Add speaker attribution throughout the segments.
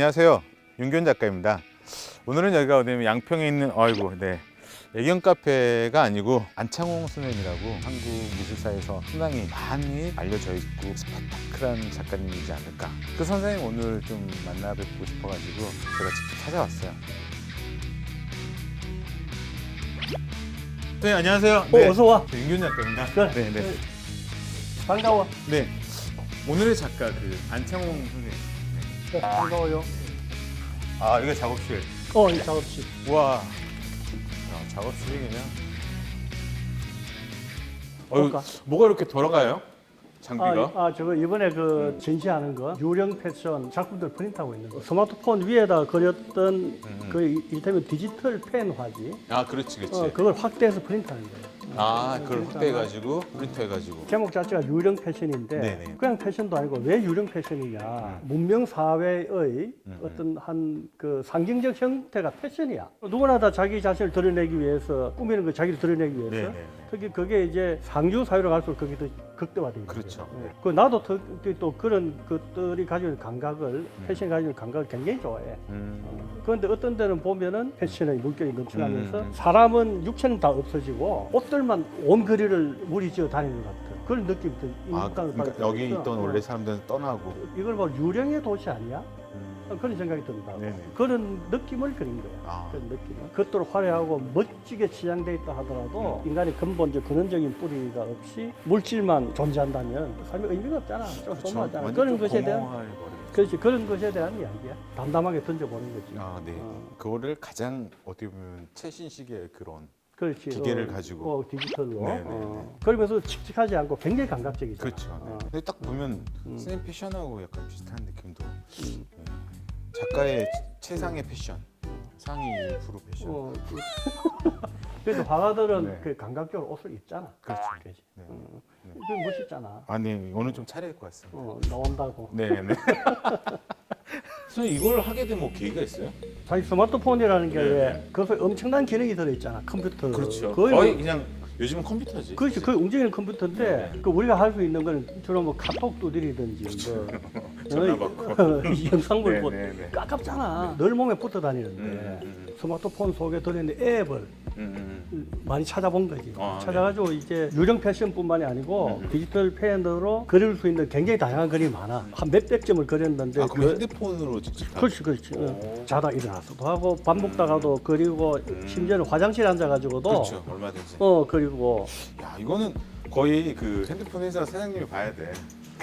Speaker 1: 안녕하세요. 윤균 작가입니다. 오늘은 여기가 어디냐면 양평에 있는 어이구 네 애견 카페가 아니고 안창홍 선생님이라고 한국 미술사에서 상당히 많이 알려져 있고 스펙타클한 작가님이지 않을까. 그 선생님 오늘 좀 만나 뵙고 싶어가지고 제가 직접 찾아왔어요. 네 안녕하세요.
Speaker 2: 어, 어서 와.
Speaker 1: 윤균 작가입니다.
Speaker 2: 그래.
Speaker 1: 네 네.
Speaker 2: 반가워.
Speaker 1: 네. 오늘의 작가 그 안창홍 선생님.
Speaker 2: 네, 반가워요.
Speaker 1: 아 이거 작업실.
Speaker 2: 어, 이 작업실.
Speaker 1: 우와. 야, 작업실이 그냥. 어휴,
Speaker 2: 볼까?
Speaker 1: 뭐가 이렇게 돌아가요? 장비가?
Speaker 2: 아, 아, 저거 이번에 그 전시하는 거 유령 패션 작품들 프린트하고 있는 거. 스마트폰 위에다 그렸던
Speaker 1: 음.
Speaker 2: 그 이- 이를테면 디지털 펜 화지.
Speaker 1: 아, 그렇지, 그렇지.
Speaker 2: 어, 그걸 확대해서 프린트하는 거예요.
Speaker 1: 아, 그걸 확대해가지고 프린트해가지고.
Speaker 2: 제목 자체가 유령 패션인데
Speaker 1: 네네.
Speaker 2: 그냥 패션도 아니고 왜 유령 패션이냐 문명 사회의
Speaker 1: 음,
Speaker 2: 어떤 한 그 상징적 형태가 패션이야 누구나 다 자기 자신을 드러내기 위해서 꾸미는 거 자기를 드러내기 위해서
Speaker 1: 네네.
Speaker 2: 특히 그게 이제 상류 사회로 갈수록 그게 더 극대화돼 있는
Speaker 1: 그렇죠. 네.
Speaker 2: 그 나도 특히 또 그런 것들이 가지고 있는 감각을 패션 이 가지고 있는 감각을 굉장히 좋아해
Speaker 1: 음.
Speaker 2: 그런데 어떤 데는 보면은 패션의 물결이 넘쳐나면서
Speaker 1: 음.
Speaker 2: 사람은 육체는 다 없어지고 옷들 만 온 거리를 무리지어 다니는 것 같은 그런 느낌이 드
Speaker 1: 아, 그러니까 여기 있던. 원래 사람들은 떠나고.
Speaker 2: 이걸 뭐 유령의 도시 아니야?
Speaker 1: 음.
Speaker 2: 그런 생각이 든다.
Speaker 1: 네네.
Speaker 2: 그런 느낌을 그린 거야.
Speaker 1: 아.
Speaker 2: 그런 느낌을. 겉으로 화려하고 멋지게 치장돼 있다 하더라도 인간의 근본적 근원적인 뿌리가 없이 물질만 존재한다면 삶에 의미가 없잖아. 좀. 소모하잖아.
Speaker 1: 완전
Speaker 2: 그런
Speaker 1: 좀
Speaker 2: 것에 대한. 그렇지 그런 것에 대한 이야기야. 담담하게 던져보는 거지.
Speaker 1: 아, 네.
Speaker 2: 어.
Speaker 1: 그거를 가장 어떻게 보면 최신식의 그런
Speaker 2: 그렇지.
Speaker 1: 기계를
Speaker 2: 어,
Speaker 1: 가지고.
Speaker 2: 어, 디지털로.
Speaker 1: 네, 네,
Speaker 2: 어. 그러면서 칙칙하지 않고 굉장히 감각적이죠.
Speaker 1: 그렇죠. 네.
Speaker 2: 어.
Speaker 1: 근데 딱 보면
Speaker 2: 음.
Speaker 1: 선생님 패션하고 약간 비슷한 느낌도.
Speaker 2: 음.
Speaker 1: 네. 작가의 최상의 패션, 상위 1% 패션.
Speaker 2: 어, 그- 그래서 화가들은
Speaker 1: 네.
Speaker 2: 그 감각적으로 옷을 입잖아.
Speaker 1: 그렇죠.
Speaker 2: 그지.
Speaker 1: 네.
Speaker 2: 어.
Speaker 1: 네.
Speaker 2: 그 멋있잖아.
Speaker 1: 아, 네. 오늘 좀것 같습니다.
Speaker 2: 어, 나온다고.
Speaker 1: 네, 네. 선생님 이걸 하게 된 뭐 계기가 있어요?
Speaker 2: 자기 스마트폰이라는 게
Speaker 1: 네.
Speaker 2: 왜 그것에 엄청난 기능이 들어있잖아. 컴퓨터.
Speaker 1: 그렇죠.
Speaker 2: 거의,
Speaker 1: 거의
Speaker 2: 뭐,
Speaker 1: 그냥 요즘은 컴퓨터지.
Speaker 2: 그렇지. 거의 움직이는 컴퓨터인데
Speaker 1: 네.
Speaker 2: 그 우리가 할 수 있는 건 주로 뭐 카톡 두드리든지 뭐
Speaker 1: 전화 받고.
Speaker 2: 영상물 뭐
Speaker 1: 네, 네, 네.
Speaker 2: 깝깝잖아. 늘 몸에 붙어 다니는데
Speaker 1: 음, 음,
Speaker 2: 스마트폰 속에 들어있는 앱을
Speaker 1: 음, 음.
Speaker 2: 많이 찾아본 거지.
Speaker 1: 아,
Speaker 2: 찾아가지고 이제 유령 패션뿐만이 아니고
Speaker 1: 음.
Speaker 2: 디지털 펜으로 그릴 수 있는 굉장히 다양한 그림이 많아. 한 몇백 점을 그렸는데
Speaker 1: 아, 그럼
Speaker 2: 그-
Speaker 1: 핸드폰으로 직접 다-
Speaker 2: 그렇지, 그렇지. 어.
Speaker 1: 오.
Speaker 2: 자다 일어나서도 하고 밥 먹다가도 그리고 심지어는 화장실에 앉아가지고도
Speaker 1: 음. 그렇죠. 얼마든지.
Speaker 2: 어 그리고
Speaker 1: 야, 이거는 거의 그 핸드폰 회사 사장님이 봐야 돼.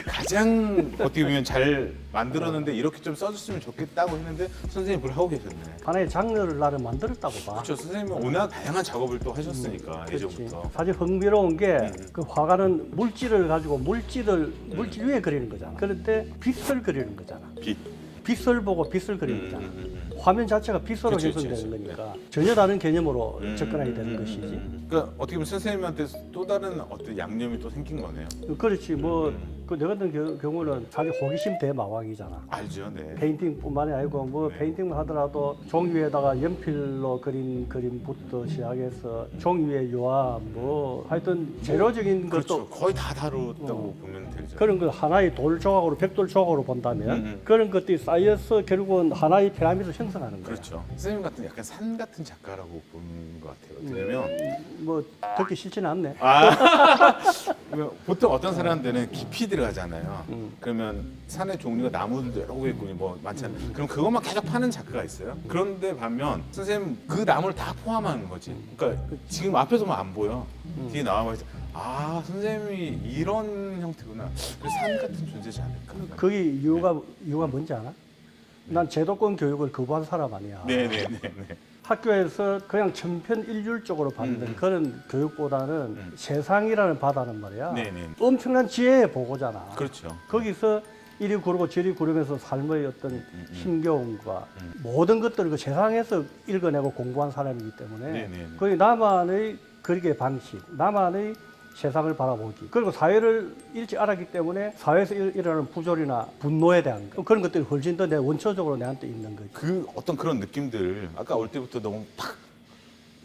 Speaker 1: 가장 어떻게 보면 잘 만들었는데 이렇게 좀 써줬으면 좋겠다고 했는데 선생님 그걸 하고 계셨네.
Speaker 2: 하나의 장르를 나를 만들었다고 봐.
Speaker 1: 그렇죠. 선생님은 워낙 다양한 작업을 또 하셨으니까
Speaker 2: 그렇지.
Speaker 1: 예전부터.
Speaker 2: 사실 흥미로운 게
Speaker 1: 음.
Speaker 2: 그 화가는 물질을 가지고 물질을 물질 위에 그리는 거잖아. 그런데 빛을 그리는 거잖아.
Speaker 1: 빛.
Speaker 2: 빛을 보고 빛을 그리는
Speaker 1: 음,
Speaker 2: 거잖아.
Speaker 1: 음, 음.
Speaker 2: 화면 자체가 빛으로
Speaker 1: 그치,
Speaker 2: 형성되는
Speaker 1: 그치,
Speaker 2: 거니까 전혀 다른 개념으로
Speaker 1: 음,
Speaker 2: 접근하게
Speaker 1: 음,
Speaker 2: 되는
Speaker 1: 음,
Speaker 2: 것이지.
Speaker 1: 음. 그러니까 어떻게 보면 선생님한테 또 다른 어떤 양념이 또 생긴 거네요.
Speaker 2: 그렇지 뭐
Speaker 1: 음.
Speaker 2: 그내 같은 겨- 경우는 사실 호기심 대마왕이잖아.
Speaker 1: 알죠, 네.
Speaker 2: 페인팅뿐만이 아니고 뭐
Speaker 1: 네.
Speaker 2: 페인팅만 하더라도 종 위에다가 연필로 그린 그림부터 시작해서 종 위에 유화 뭐 하여튼 재료적인
Speaker 1: 그렇죠.
Speaker 2: 것도
Speaker 1: 거의 다 다뤘다고
Speaker 2: 어.
Speaker 1: 보면 되죠.
Speaker 2: 그런 거 하나의 돌 조각으로 백돌 조각으로 본다면
Speaker 1: 음, 음.
Speaker 2: 그런 것들이 쌓여서 결국은 하나의 피라미드를 형성하는 거야.
Speaker 1: 그렇죠. 선생님 같은 약간 산 같은 작가라고 보는 것 같아요. 왜냐면
Speaker 2: 뭐 듣기 싫지는 않네.
Speaker 1: 아 보통 어떤 사람들은 깊이 들어가잖아요.
Speaker 2: 음.
Speaker 1: 그러면 산의 종류가 나무들도 여러 개 있고 뭐 많잖아요. 그럼 그것만 계속 파는 작가가 있어요. 그런데 반면 선생님 그 나무를 다 포함하는 거지. 그러니까 지금 앞에서만 안 보여. 뒤에 나와봐 아 선생님이 이런 형태구나. 그래서 산 같은 존재지 않을까.
Speaker 2: 그게 이유가 이유가 뭔지 알아? 난 제도권 교육을 거부한 사람 아니야.
Speaker 1: 네네네네.
Speaker 2: 학교에서 그냥 천편일률적으로 받는
Speaker 1: 음.
Speaker 2: 그런 교육보다는
Speaker 1: 음.
Speaker 2: 세상이라는 바다는 말이야.
Speaker 1: 네네.
Speaker 2: 엄청난 지혜의 보고잖아.
Speaker 1: 그렇죠.
Speaker 2: 거기서 이리 구르고 저리 구르면서 삶의 어떤
Speaker 1: 음.
Speaker 2: 힘겨움과
Speaker 1: 음.
Speaker 2: 모든 것들을 그 세상에서 읽어내고 공부한 사람이기 때문에
Speaker 1: 네네.
Speaker 2: 거기 나만의 그리기의 방식, 나만의 세상을 바라보기 그리고 사회를 일찍 알았기 때문에 사회에서 일- 일어나는 부조리나 분노에 대한 거, 그런 것들이 훨씬 더 내 원초적으로 내한테 있는 거지.
Speaker 1: 그 어떤 그런 느낌들 아까 올 때부터 너무 팍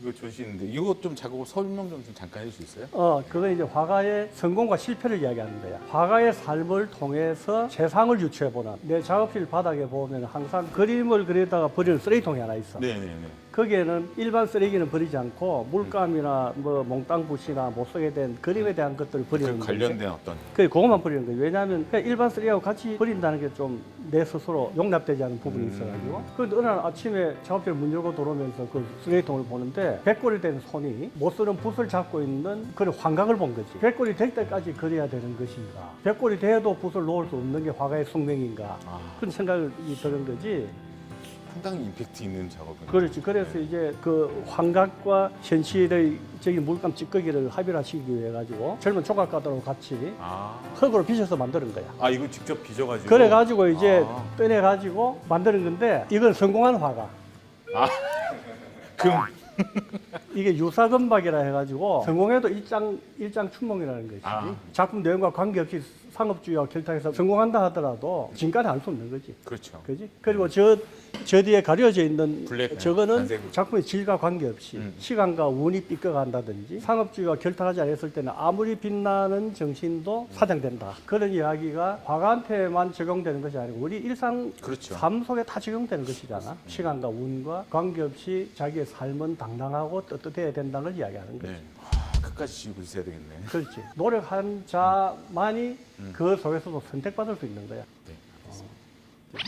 Speaker 1: 이거 전시인데 이거 좀 작업 설명 좀, 좀 잠깐 해줄 수 있어요?
Speaker 2: 어, 그건 이제 화가의 성공과 실패를 이야기하는 거야. 화가의 삶을 통해서 세상을 유추해 보는. 내 작업실 바닥에 보면 항상 그림을 그리다가 버리는 쓰레기통이 하나 있어.
Speaker 1: 네네네.
Speaker 2: 거기에는 일반 쓰레기는 버리지 않고 물감이나 뭐 몽땅 붓이나 못 쓰게 된 그림에 대한 것들을 버리는
Speaker 1: 그
Speaker 2: 거지.
Speaker 1: 관련된 어떤
Speaker 2: 그 그것만 버리는 거예요. 왜냐하면 그냥 일반 쓰레기하고 같이 버린다는 게 좀 내 스스로 용납되지 않은 부분이
Speaker 1: 음.
Speaker 2: 있어가지고. 그런데 어느 날 아침에 작업실 문 열고 들어오면서 그 쓰레기통을 보는데 백골이 된 손이 못 쓰는 붓을 잡고 있는 그런 환각을 본 거지. 백골이 될 때까지 그려야 되는 것인가? 백골이 돼도 붓을 놓을 수 없는 게 화가의 숙명인가?
Speaker 1: 아,
Speaker 2: 그런 생각이 드는 거지.
Speaker 1: 상당히 임팩트 있는 작업인
Speaker 2: 그렇지. 그래서 이제 그 환각과 현실의 적인 물감 찌꺼기를 합일화시키기 위해 가지고 젊은 조각가들하고 같이
Speaker 1: 아,
Speaker 2: 흙으로 빚어서 만드는 거야.
Speaker 1: 아 이거 직접 빚어가지고
Speaker 2: 그래 가지고 이제
Speaker 1: 아.
Speaker 2: 떠내 가지고 만드는 건데 이건 성공한 화가.
Speaker 1: 금
Speaker 2: 이게 유사금박이라 해가지고 성공해도 일장 일장 춘몽이라는 것이지.
Speaker 1: 아.
Speaker 2: 작품 내용과 관계없이 상업주의와 결탁해서 성공한다 하더라도 알수 없는 거지.
Speaker 1: 그렇죠.
Speaker 2: 그지? 그리고 저, 저 뒤에 가려져 있는
Speaker 1: 블랙,
Speaker 2: 저거는. 작품의 질과 관계없이
Speaker 1: 음.
Speaker 2: 시간과 운이 삐껴간다든지 상업주의가 결탁하지 않았을 때는 아무리 빛나는 정신도 사장된다. 그런 이야기가 화가한테만 적용되는 것이 아니고 우리 일상
Speaker 1: 그렇죠.
Speaker 2: 삶 속에 다 적용되는 것이잖아. 시간과 운과 관계없이 자기의 삶은 당 당하고 떳떳해야 된다는 걸 이야기하는 거지.
Speaker 1: 네. 아, 끝까지 지고 있어야 되겠네.
Speaker 2: 그렇지. 노력한 자만이
Speaker 1: 음.
Speaker 2: 그 속에서도 선택받을 수 있는 거야.
Speaker 1: 네.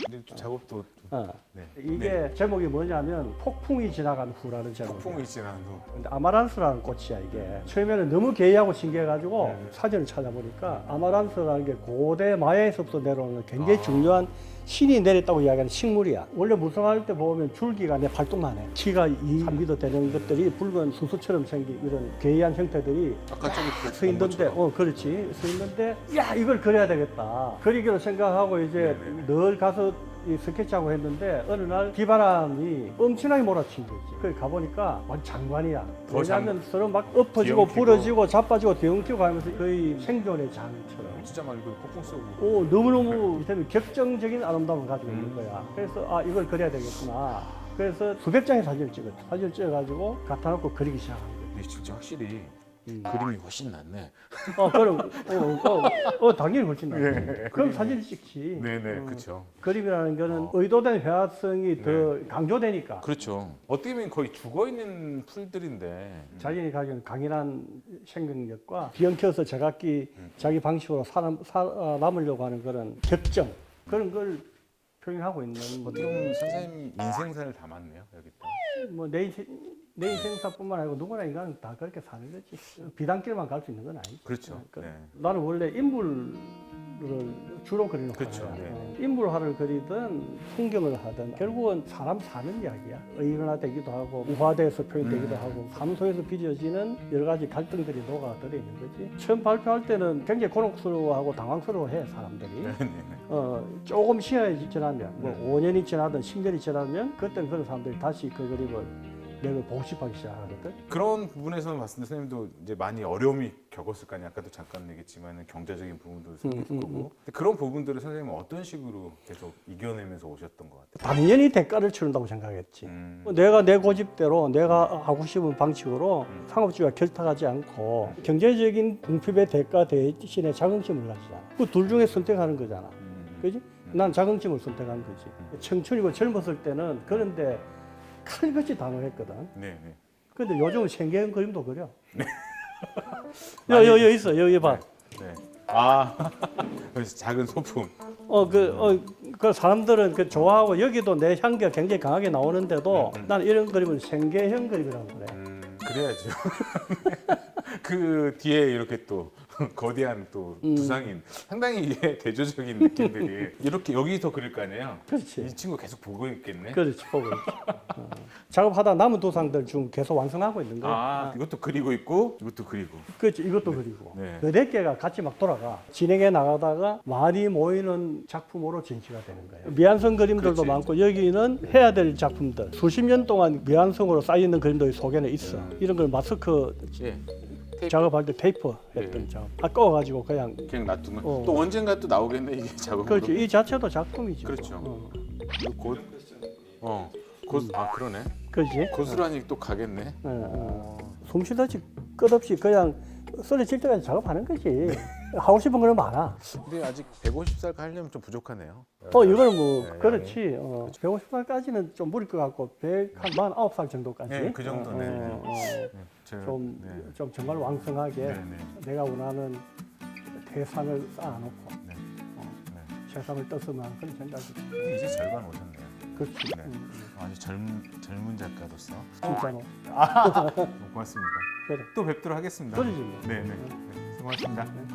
Speaker 1: 근데 또 작업도 좀,
Speaker 2: 어.
Speaker 1: 네.
Speaker 2: 이게
Speaker 1: 네.
Speaker 2: 제목이 뭐냐면 폭풍이 지나간 후라는 제목이야.
Speaker 1: 폭풍이 지난 후.
Speaker 2: 근데 아마란스라는 꽃이야 이게. 처음에는 너무 개의하고 신기해가지고
Speaker 1: 네.
Speaker 2: 사진을 찾아보니까 아마란스라는 게 고대 마야에서부터 내려오는 굉장히
Speaker 1: 아.
Speaker 2: 중요한 신이 내렸다고 이야기하는 식물이야. 원래 무성할 때 보면 줄기가 내 발톱만 해. 키가 2, 3미터 되는 것들이 붉은 수수처럼 생긴 이런 괴이한 형태들이
Speaker 1: 아까 저기
Speaker 2: 그서 있는데, 어, 그렇지. 서 있는데, 야, 이걸 그려야 되겠다. 그리기로 생각하고 이제
Speaker 1: 네네.
Speaker 2: 늘 가서 이 스케치하고 했는데, 어느 날 비바람이 엄청나게 몰아친 거지. 거기 가보니까 완 장관이야.
Speaker 1: 더
Speaker 2: 왜냐하면 서로 막 엎어지고
Speaker 1: 뒤엉키고.
Speaker 2: 부러지고 자빠지고 뒤엉키고 하면서 거의 생존의 장처럼.
Speaker 1: 진짜 말 그대로 폭풍 쏘고.
Speaker 2: 오, 너무너무 이때는 격정적인 아름다움을 가지고 있는
Speaker 1: 음.
Speaker 2: 거야. 그래서 아, 이걸 그려야 되겠구나. 그래서 수백 장의 사진을 찍었지. 사진을 찍어가지고 갖다 놓고 그리기 시작한 거야.
Speaker 1: 근데 진짜 확실히
Speaker 2: 음.
Speaker 1: 그림이 훨씬 낫네.
Speaker 2: 어, 그럼, 어, 어, 어, 당연히 훨씬 낫지.
Speaker 1: 예.
Speaker 2: 그럼 사진을 찍지.
Speaker 1: 네네,
Speaker 2: 어,
Speaker 1: 그렇죠.
Speaker 2: 그림이라는 거는
Speaker 1: 어.
Speaker 2: 의도된 회화성이 더
Speaker 1: 네.
Speaker 2: 강조되니까.
Speaker 1: 그렇죠. 어떻게 보면 거의 죽어 있는 풀들인데.
Speaker 2: 자신이 가진 강인한 생명력과 비엉켜서 제각기
Speaker 1: 음.
Speaker 2: 자기 방식으로 살아, 살아남으려고 하는 그런 격정 그런 걸 표현하고 있는
Speaker 1: 어떻게 보면 선생님 인생사를 담았네요 여기다.
Speaker 2: 뭐내 인생 내 인생사뿐만 아니고 누구나 인간은 다 그렇게 사는 거지 비단길만 갈 수 있는 건 아니지.
Speaker 1: 그렇죠.
Speaker 2: 그-
Speaker 1: 네.
Speaker 2: 나는 원래 인물을 주로 그리는
Speaker 1: 그렇죠. 네.
Speaker 2: 어, 인물화를 그리든 풍경을 하든 결국은 사람 사는 이야기야. 의인화되기도 하고 우화돼서 표현되기도
Speaker 1: 음.
Speaker 2: 하고 삶 속에서 빚어지는 여러 가지 갈등들이 녹아 들어 있는 거지. 처음 발표할 때는 굉장히 곤혹스러워하고 당황스러워해 사람들이.
Speaker 1: 네네.
Speaker 2: 어, 조금 시간이 지나면 뭐
Speaker 1: 네.
Speaker 2: 5년이 지나든 10년이 지나면 그때는 그런 사람들이 다시 그 그림을 보고 싶어 하기 시작하거든.
Speaker 1: 그런 부분에서 봤을 때 선생님도 이제 많이 어려움이 겪었을 거 아니에요. 아까도 잠깐 얘기했지만 경제적인 부분도 생겼을
Speaker 2: 음, 음,
Speaker 1: 거고. 근데 그런 부분들을 선생님은 어떤 식으로 계속 이겨내면서 오셨던 것 같아요?
Speaker 2: 당연히 대가를 치른다고 생각했지.
Speaker 1: 음.
Speaker 2: 뭐 내가 내 고집대로 내가 하고 싶은 방식으로
Speaker 1: 음.
Speaker 2: 상업주의가 결탁하지 않고 경제적인 궁핍의 대가 대신에 자긍심을 가지잖아. 그 둘 중에 선택하는 거잖아.
Speaker 1: 음.
Speaker 2: 그지? 난 자긍심을 선택한 거지. 청춘이고 젊었을 때는 그런데 칼같이 단호했거든.
Speaker 1: 네 네.
Speaker 2: 근데 요즘은 생계형 그림도 그려.
Speaker 1: 많이-
Speaker 2: 여기 여기 있어. 여기 봐.
Speaker 1: 네. 아 그래서 작은 소품.
Speaker 2: 어 그 어 그 사람들은 그 좋아하고 여기도 내 향기가 굉장히 강하게 나오는데도
Speaker 1: 음, 음.
Speaker 2: 난 이런 그림은 생계형 그림이라고 그래.
Speaker 1: 음, 그래야죠. 그 뒤에 이렇게 또 거대한 또
Speaker 2: 음.
Speaker 1: 두상인 상당히 이게 대조적인 느낌들이 이렇게 여기서 그릴 거 아니에요.
Speaker 2: 그렇지.
Speaker 1: 이 친구 계속 보고 있겠네.
Speaker 2: 그렇지 보고 있지. 어. 작업하다 남은 도상들 중 계속 완성하고 있는 거야.
Speaker 1: 아, 이것도 그리고 있고 이것도 그리고.
Speaker 2: 그렇지 이것도 그리고
Speaker 1: 네.
Speaker 2: 그네 개가 같이 막 돌아가 진행해 나가다가 많이 모이는 작품으로 전시가 되는 거예요. 미완성 그림들도
Speaker 1: 그렇지.
Speaker 2: 많고 여기는 해야 될 작품들 수십 년 동안 미완성으로 쌓여 있는 그림들이 속에는 있어.
Speaker 1: 음.
Speaker 2: 이런 걸 마스크
Speaker 1: 예. 테이프
Speaker 2: 작업할 때 페이퍼 했던
Speaker 1: 네.
Speaker 2: 작업. 아까워가지고 그냥
Speaker 1: 그냥 놔둔 거.
Speaker 2: 어.
Speaker 1: 또 언젠가 또 나오겠네 이게 작업으로.
Speaker 2: 그렇지 이 자체도 작품이죠.
Speaker 1: 그렇죠.
Speaker 2: 어.
Speaker 1: 곧. 어. 곧. 아 그러네.
Speaker 2: 그지?
Speaker 1: 고스란히 또 가겠네.
Speaker 2: 어, 어.
Speaker 1: 어.
Speaker 2: 끝없이 그냥 쓰러질 때까지 작업하는 거지.
Speaker 1: 네.
Speaker 2: 하고 싶은 거는 많아.
Speaker 1: 근데 아직 150살 하려면 좀 부족하네요.
Speaker 2: 어, 이거는 뭐,
Speaker 1: 네,
Speaker 2: 그렇지. 어, 150살까지는 좀 무릴 것 같고, 149살 정도까지.
Speaker 1: 네, 그 정도,
Speaker 2: 어,
Speaker 1: 네,
Speaker 2: 어,
Speaker 1: 네.
Speaker 2: 어,
Speaker 1: 네, 제가-
Speaker 2: 좀,
Speaker 1: 네.
Speaker 2: 좀 정말 왕성하게
Speaker 1: 네, 네.
Speaker 2: 내가 원하는 대상을 쌓아놓고,
Speaker 1: 네.
Speaker 2: 어,
Speaker 1: 네.
Speaker 2: 세상을 떴으면 하는 그런 생각이.
Speaker 1: 이제 절반 오셨네요.
Speaker 2: 그렇지.
Speaker 1: 네.
Speaker 2: 음,
Speaker 1: 아주 젊은 젊은 작가로서
Speaker 2: 진짜로.
Speaker 1: 너무 고맙습니다.
Speaker 2: 그래.
Speaker 1: 또 뵙도록 하겠습니다.
Speaker 2: 그러지 뭐.
Speaker 1: 네, 네. 네. 수고하셨습니다.
Speaker 2: 네.